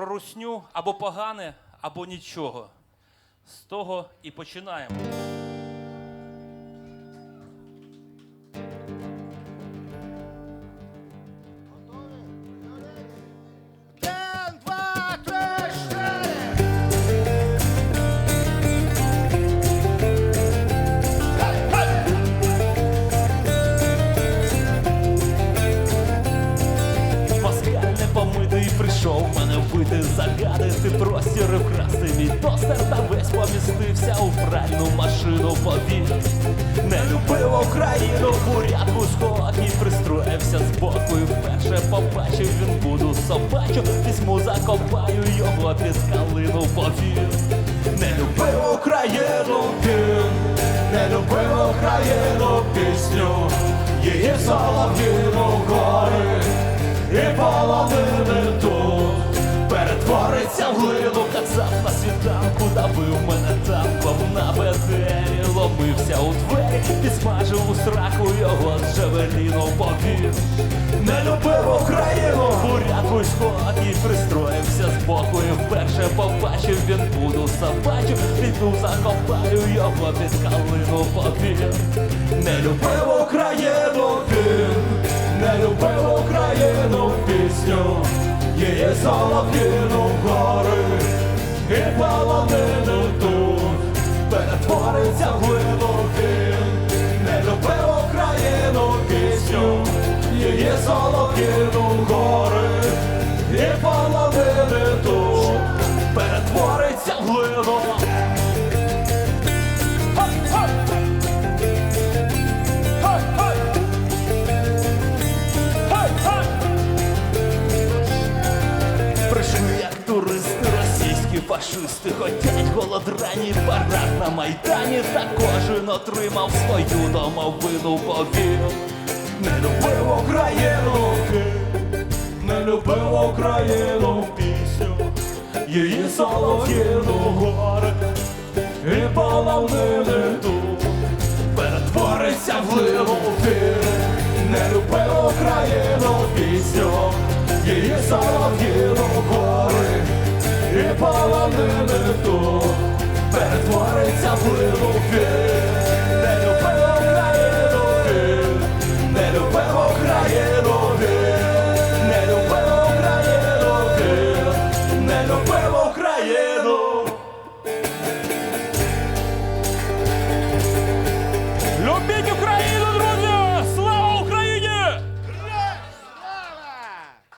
про русню або погане, або нічого. З того і починаємо. Вбити, загадити простір вкрасти мій тостер та весь помістився у пральну машину повір. Не любив Україну, бурятку сход і пристроївся збоку. І вперше побачив він буду собачу, візьму закопаю його під калину повір. Не любив Україну він, не любив Україну пісню, її солов'їну перетвориться в глину, казав на світанку, давив мене танком на бедері, ломився у двері, підсмажив у страху його з джавеліну повів. Не любив Україну, бурят військо і пристроївся збоку, і вперше побачив він буду собачу, піду закопаю його під калину повів. Не любив Україну він, не любив Україну пісню, її солов'їну гори, в глину не любив Україну пісню, її солов'їну гори, фашисти, хотять голодрані парад на майдані, та кожен отримав свою домовину повів. Не любив Україну, не любив Україну пісню, її солов'їну гори, і полонини тут перетвориться в глину віри, не любив Україну пісню, її солов'їну гори, і полонини тут